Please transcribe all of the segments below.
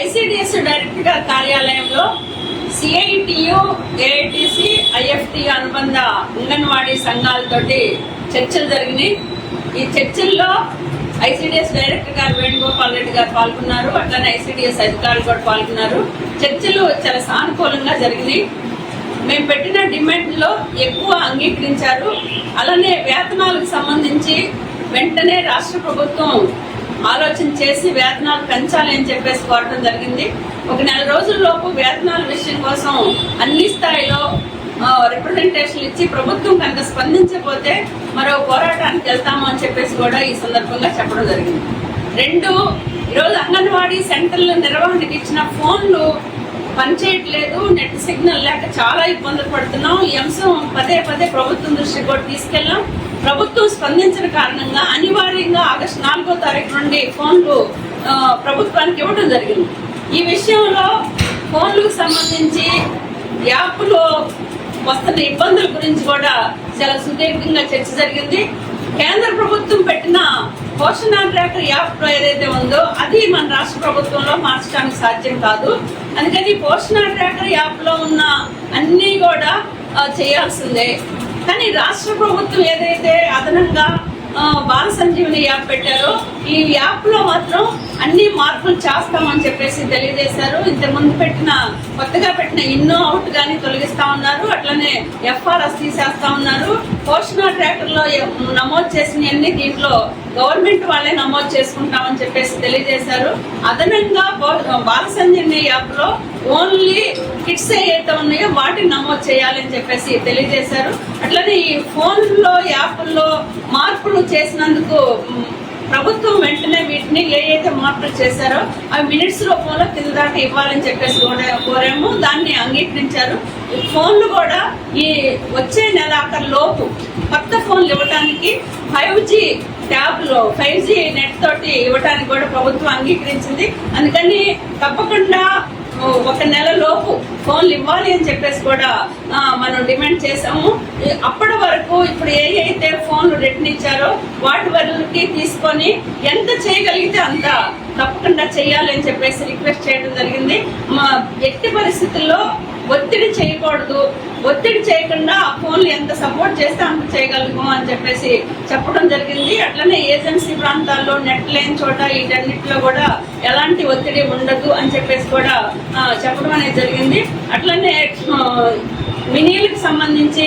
ICDS director కార్యాలయంలో CITU AITC IFT అనుబంధ అంగన్వాడీ సంఘాలతోటి చర్చలు జరిగినాయి. ఈ చర్చల్లో ఐసిడిఎస్ డైరెక్టర్ గారు వేణుగోపాల్ రెడ్డి గారు పాల్గొన్నారు. అట్లనే ఐసిడిఎస్ అధికారులు కూడా పాల్గొన్నారు. చర్చలు చాలా సానుకూలంగా జరిగినాయి. మేము పెట్టిన డిమాండ్లో ఎక్కువ అంగీకరించారు. అలానే వేతనాలకు సంబంధించి వెంటనే రాష్ట్ర ప్రభుత్వం ఆలోచన చేసి వేతనాలు పెంచాలి అని చెప్పేసి కోరడం జరిగింది. ఒక నెల రోజుల్లోపు వేతనాల విషయం కోసం అన్ని స్థాయిలో రిప్రజెంటేషన్ ఇచ్చి ప్రభుత్వం కనుక స్పందించకపోతే మరో పోరాటానికి వెళ్తాము అని చెప్పేసి కూడా ఈ సందర్భంగా చెప్పడం జరిగింది. రెండు ఈరోజు అంగన్వాడీ సెంటర్ల నిర్వహణకి ఇచ్చిన ఫోన్లు పనిచేయట్లేదు నెట్ సిగ్నల్ లేక చాలా ఇబ్బందులు పడుతున్నాం. ఈ అంశం పదే పదే ప్రభుత్వం దృష్టికి కూడా తీసుకెళ్ళాం. ప్రభుత్వం స్పందించిన కారణంగా అనివార్యంగా ఆగస్టు నాలుగో తారీఖు నుండి ఫోన్లు ప్రభుత్వానికి ఇవ్వడం జరిగింది. ఈ విషయంలో ఫోన్లకు సంబంధించి యాప్లో వస్తున్న ఇబ్బందుల గురించి కూడా చాలా సుదీర్ఘంగా చర్చ జరిగింది. కేంద్ర ప్రభుత్వం పెట్టిన పోషణ ట్రాకర్ యాప్ ఏదైతే ఉందో అది మన రాష్ట్ర ప్రభుత్వంలో మార్చడానికి సాధ్యం కాదు. అందుకని పోషణ ట్రాకర్ యాప్లో ఉన్న అన్నీ కూడా చేయాల్సిందే. కానీ రాష్ట్ర ప్రభుత్వం ఏదైతే అదనంగా బాల సంజీవని యాప్ పెట్టారో ఈ యాప్లో మాత్రం అన్ని మార్పులు చేస్తామని చెప్పేసి తెలియజేశారు. ఇంతకుముందు ముందు పెట్టిన కొత్తగా పెట్టిన ఇన్నో అవుట్ కానీ తొలగిస్తా ఉన్నారు. అట్లనే ఎఫ్ఆర్ఎస్ తీసేస్తా ఉన్నారు. పోషణ ట్రాక్టర్లో నమోదు ఎ- నమోదు చేసినవన్నీ దీంట్లో గవర్నమెంట్ వాళ్ళే నమోదు చేసుకుంటామని చెప్పేసి తెలియజేశారు. అదనంగా బాల సంజీవని యాప్లో ఓన్లీ కిట్స్ ఏవైతే ఉన్నాయో వాటిని నమోదు చేయాలని చెప్పేసి తెలియజేశారు. అట్లనే ఈ ఫోన్లో యాప్ల్లో మార్పులు చేసినందుకు ప్రభుత్వం వెంటనే వీటిని ఏ అయితే మార్పులు చేశారో అవి మినిట్స్ రూపంలో కింద దాకా ఇవ్వాలని చెప్పేసి కోరాము. దాన్ని అంగీకరించారు. ఈ ఫోన్లు కూడా ఈ వచ్చే నెల లోపు కొత్త ఫోన్లు ఇవ్వడానికి ఫైవ్ జీ ట్యాబ్లో ఫైవ్ జీ నెట్ తోటి ఇవ్వడానికి కూడా ప్రభుత్వం అంగీకరించింది. అందుకని తప్పకుండా ఒక నెల లోపు ఫోన్లు ఇవ్వాలి అని చెప్పేసి కూడా మనం డిమాండ్ చేసాము అప్పటి వరకు ఇప్పుడు ఏ అయితే ఫోన్లు రిటర్న్ ఇచ్చారో వాటి వరకు తీసుకొని ఎంత చేయగలిగితే అంత తప్పకుండా చేయాలి అని చెప్పేసి రిక్వెస్ట్ చేయడం జరిగింది. మా ఎట్టి పరిస్థితుల్లో ఒత్తిడి చేయకూడదు. ఒత్తిడి చేయకుండా ఆ ఫోన్లు ఎంత సపోర్ట్ చేస్తే అంత చేయగలము అని చెప్పేసి చెప్పడం జరిగింది. అట్లనే ఏజెన్సీ ప్రాంతాల్లో నెట్ లేని చోట వీటన్నిటిలో కూడా ఎలాంటి ఒత్తిడి ఉండదు అని చెప్పేసి కూడా చెప్పడం అనేది జరిగింది. అట్లనే మినీలకు సంబంధించి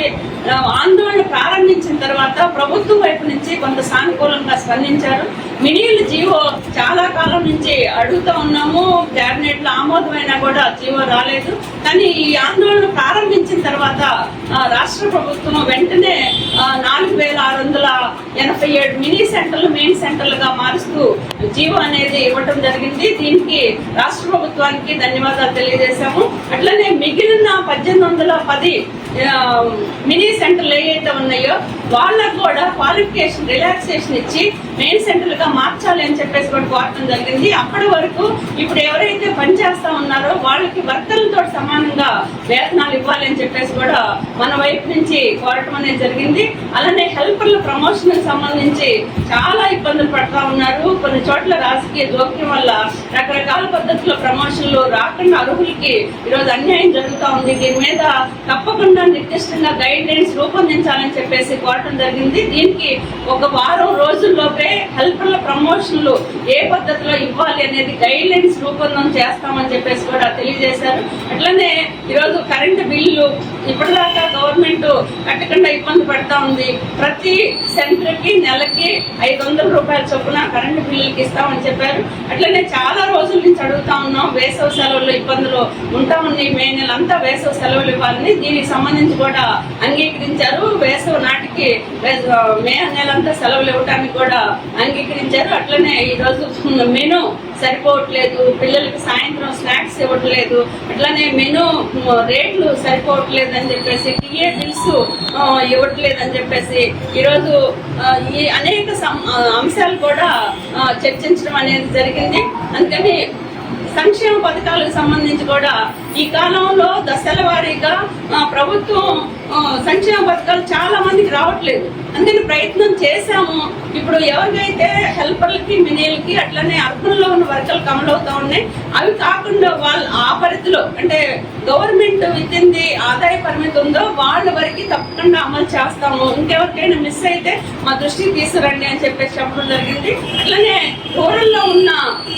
ఆందోళన ప్రారంభించిన తర్వాత ప్రభుత్వం వైపు నుంచి కొంత సానుకూలంగా స్పందించారు. మినీలు జీవో చాలా కాలం నుంచి అడుగుతూ ఉన్నాము క్యాబినెట్లో ఆమోదమైనా కూడా జీవో రాలేదు. కానీ ఈ ఆందోళన ప్రారంభించిన తర్వాత ఆ, రాష్ట్ర ప్రభుత్వం వెంటనే నాలుగు వేల ఆరు వందల ఎనభై ఏడు మినీ సెంటర్లు మెయిన్ సెంటర్లుగా మారుస్తూ జీవో అనేది ఇవ్వటం జరిగింది. దీనికి రాష్ట్ర ప్రభుత్వానికి ధన్యవాదాలు తెలియజేశాము. అట్లనే మిగిలిన పద్దెనిమిది వందల పది మినీ సెంటర్లు ఏవైతే ఉన్నాయో వాళ్ళకు కూడా క్వాలిఫికేషన్ రిలాక్సేషన్ ఇచ్చి మెయిన్ సెంటర్లుగా మార్చాలి అని చెప్పేసి కూడా కోరటం జరిగింది. అప్పటి వరకు ఇప్పుడు ఎవరైతే పనిచేస్తా ఉన్నారో వాళ్ళకి వర్కర్లతో సమానంగా వేతనాలు ఇవ్వాలి అని చెప్పేసి కూడా మన వైపు నుంచి కోరటం అనేది జరిగింది. అలానే హెల్పర్ల ప్రమోషన్ సంబంధించి చాలా ఇబ్బందులు పడతా ఉన్నారు. కొన్ని చోట్ల రాజకీయ జోక్యం వల్ల రకరకాల పద్ధతుల ప్రమోషన్లు రాకుండా అర్హులకి ఈరోజు అన్యాయం జరుగుతూ ఉంది. దీని మీద తప్పకుండా నిర్దిష్టంగా గైడ్ లైన్స్ రూపొందించాలని చెప్పేసి కోరటం జరిగింది. దీనికి ఒక వారం రోజుల్లోపే హెల్పర్ల ప్రమోషన్లు ఏ పద్ధతిలో ఇవ్వాలి అనేది గైడ్ లైన్స్ రూపొందం చేస్తామని చెప్పేసి కూడా తెలియజేశారు. అట్లనే ఇల్లు బిల్లు ఇప్పటిదాకా గవర్నమెంట్ కట్టకుండా ఇబ్బంది పెడతా ఉంది. ప్రతి సెంటర్కి నెలకి ఐదు వందల రూపాయల చొప్పున కరెంటు బిల్లులకి ఇస్తామని చెప్పారు. అట్లనే చాలా రోజుల నుంచి అడుగుతా ఉన్నాం వేసవి సెలవుల్లో ఇబ్బందులు ఉంటా ఉన్నాయి మే నెలంతా వేసవి సెలవులు ఇవ్వాలని. దీనికి సంబంధించి కూడా అంగీకరించారు. వేసవి నాటికి వేస- మే నెలంతా సెలవులు ఇవ్వడానికి కూడా అంగీకరించారు. అట్లనే ఈ రోజు మెను సరిపోవట్లేదు పిల్లలకి సాయంత్రం స్నాక్స్ ఇవ్వట్లేదు అట్లానే మెను రేట్లు సరిపోవట్లేదు అని చెప్పేసి టీఏ బిల్స్ ఇవ్వట్లేదు అని చెప్పేసి ఈరోజు ఈ అనేక సం- అంశాలు కూడా చర్చించడం అనేది జరిగింది. అందుకని సంక్షేమ పథకాలకు సంబంధించి కూడా ఈ కాలంలో దశల వారీగా ప్రభుత్వం సంక్షేమ పథకాలు చాలా మందికి రావట్లేదు. అందుకని ప్రయత్నం చేశాము. ఇప్పుడు ఎవరికైతే హెల్పర్లకి మినేలకి అట్లనే అర్బన్లో ఉన్న వర్గాలు అమలు అవుతా ఉన్నాయి అవి కాకుండా వాళ్ళు ఆ పరిధిలో అంటే గవర్నమెంట్ విత్ ఆదాయ పరిమితి ఉందో వాళ్ళ వరకు తప్పకుండా అమలు చేస్తాము. ఇంకెవరికైనా మిస్ అయితే మా దృష్టికి తీసుకురండి అని చెప్పేసి చెప్పడం జరిగింది. అట్లనే రూరల్లో ఉన్న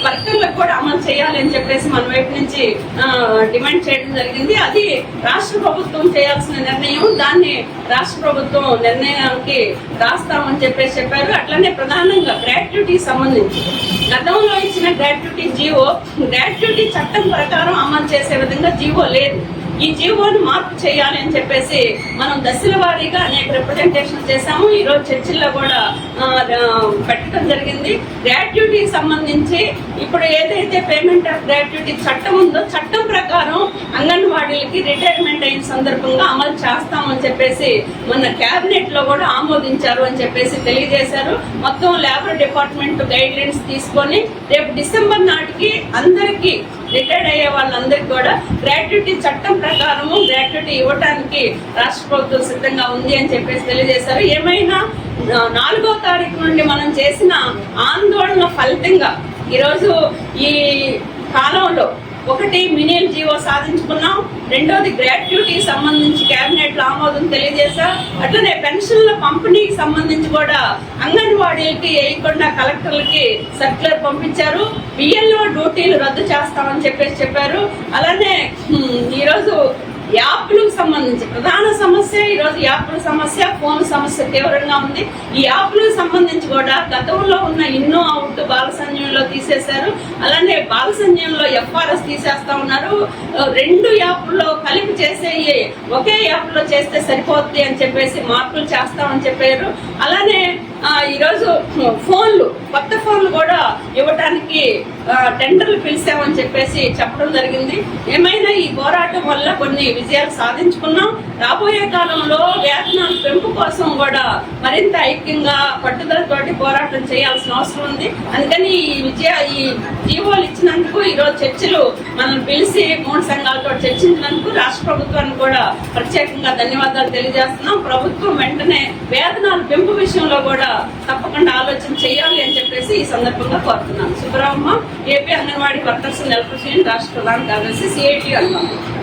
వర్కర్లకు కూడా అమలు చేయాలి అని చెప్పేసి మన వైపు నుంచి డిమాండ్ చేయడం జరిగింది. అది రాష్ట్ర ప్రభుత్వం చేయాల్సిన నిర్ణయం దాన్ని రాష్ట్ర ప్రభుత్వం నిర్ణయానికి రాస్తామని చెప్పేసి చెప్పారు. అట్లనే ప్రధానంగా గ్రాట్యుటీ సంబంధించి. గతంలో ఇచ్చిన గ్రాట్యుటీ జీవో గ్రాట్యుటీ చట్టం ప్రకారం అమలు చేసే విధంగా జీవో లేదు. ఈ జీవోని మార్పు చేయాలి అని చెప్పేసి మనం దశల వారీగా అనేక రిప్రజెంటేషన్ చేశాము. ఈ రోజు చర్చిల్లో కూడా పెట్టడం జరిగింది. గ్రాట్యుటీకి సంబంధించి ఇప్పుడు ఏదైతే పేమెంట్ ఆఫ్ గ్రాట్యుటీ చట్టం ఉందో చట్టం ప్రకారం అంగన్వాడీలకి రిటైర్మెంట్ అయిన సందర్భంగా అమలు చేస్తామని చెప్పేసి మొన్న క్యాబినెట్లో లో కూడా ఆమోదించారు అని చెప్పేసి తెలియజేశారు. మొత్తం లేబర్ డిపార్ట్మెంట్ గైడ్ లైన్స్ తీసుకొని రేపు డిసెంబర్ నాటికి అందరికీ రిటైర్డ్ అయ్యే వాళ్ళందరికీ కూడా గ్రాట్యుటీ చట్టం ప్రకారము గ్రాట్యుటీ ఇవ్వడానికి రాష్ట్ర ప్రభుత్వం సిద్ధంగా ఉంది అని చెప్పేసి తెలియజేశారు. ఏమైనా నాలుగో తారీఖు నుండి మనం చేసిన ఆందోళన ఫలితంగా ఈరోజు ఈ కాలంలో ఒకటి మినియల్ జీవో సాధించుకున్నాం. రెండోది గ్రాట్యుటీకి సంబంధించి కేబినెట్లో ఆమోదం తెలియజేశాం. అట్లనే పెన్షన్ల పంపిణీకి సంబంధించి కూడా అంగన్వాడీలకి వేయకుండా కలెక్టర్లకి సర్క్యులర్ పంపించారు. బిఎల్ఓ డ్యూటీలు రద్దు చేస్తామని చెప్పేసి చెప్పారు. అలానే ఈరోజు యాప్లకు సంబంధించి ప్రధాన సమస్య ఈరోజు యాప్ల సమస్య ఫోన్ సమస్య తీవ్రంగా ఉంది. ఈ యాప్లకు సంబంధించి కూడా గతంలో ఉన్న ఎన్నో అవుట్ బాల సంజయంలో తీసేశారు. అలానే బాల సంజయంలో ఎఫ్ఆర్ఎస్ తీసేస్తా ఉన్నారు. రెండు యాప్లో కలిపి చేసే ఒకే యాప్లో చేస్తే సరిపోద్ది అని చెప్పేసి మార్పులు చేస్తామని చెప్పారు. అలానే ఈరోజు ఫోన్లు కొత్త ఫోన్లు కూడా ఇవ్వటానికి టెండర్లు పిలిచామని చెప్పేసి చెప్పడం జరిగింది. ఏమైనా ఈ పోరాటం వల్ల కొన్ని విజయాలు సాధించుకున్నాం. రాబోయే కాలంలో వేతనాల పెంపు కోసం కూడా మరింత ఐక్యంగా పట్టుదలతోటి పోరాటం చేయాల్సిన అవసరం ఉంది. అందుకని ఈ విజయ ఈ జీవోలు ఇచ్చినందుకు ఈరోజు చర్చలు మనం పిలిచి మూడు సంఘాలతో చర్చించినందుకు రాష్ట్ర ప్రభుత్వానికి కూడా ప్రత్యేకంగా ధన్యవాదాలు తెలియజేస్తున్నాం. ప్రభుత్వం వెంటనే వేతనాల పెంపు విషయంలో కూడా తప్పకుండా ఆలోచన చేయాలి అని చెప్పేసి ఈ సందర్భంగా కోరుతున్నాను. సుబ్రహ్మ ఏపీ అంగన్వాడీ వర్కర్స్ నెల రాష్ట్ర ప్రధాన కార్యదర్శి సిఐటి అనుభవం